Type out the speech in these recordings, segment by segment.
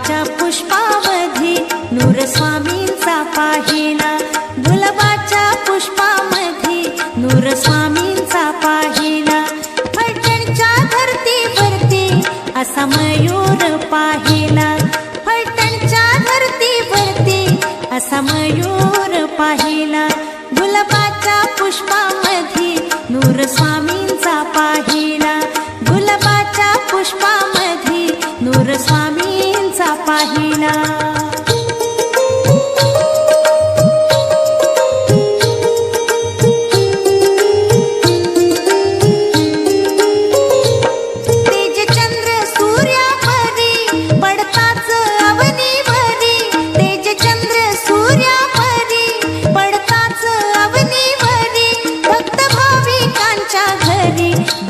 गुलाबाच्या पुष्पावधी नूर स्वामींचा पाहिला. गुलाबाच्या पुष्पामध्ये नूर स्वामींचा पाहिला. फटणच्या धरतीवरती असा मयूर पाहिला. फटणच्या धरतीवरती असा मयूर पाहिला. गुलाबाच्या पुष्पामध्ये नूर स्वामींचा पाहिला.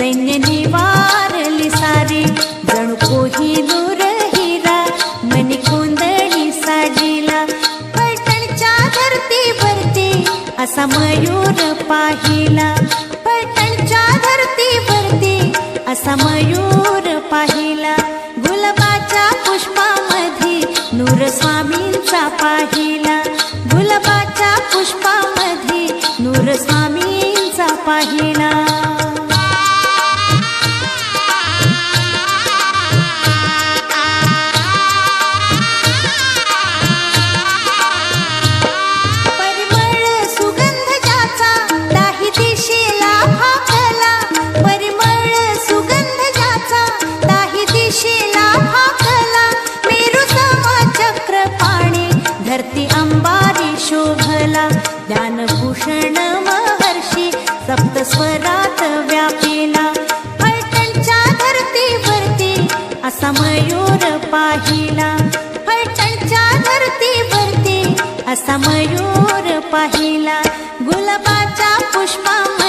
दैन्य निवारली सारी. जणू कोही दूर असा मयूर पाहिला. पैठणच्या धरतीवरती असा मयूर पाहिला. गुलाबाच्या पुष्पामध्ये नूर स्वामींचा पाहिला. गुलाबाच्या पुष्पामध्ये नूर स्वामींचा पाहिला. मयूर पाहिला. फळांच्या धरती भरती असा मयूर पाहिला. गुलाबाच्या पुष्पा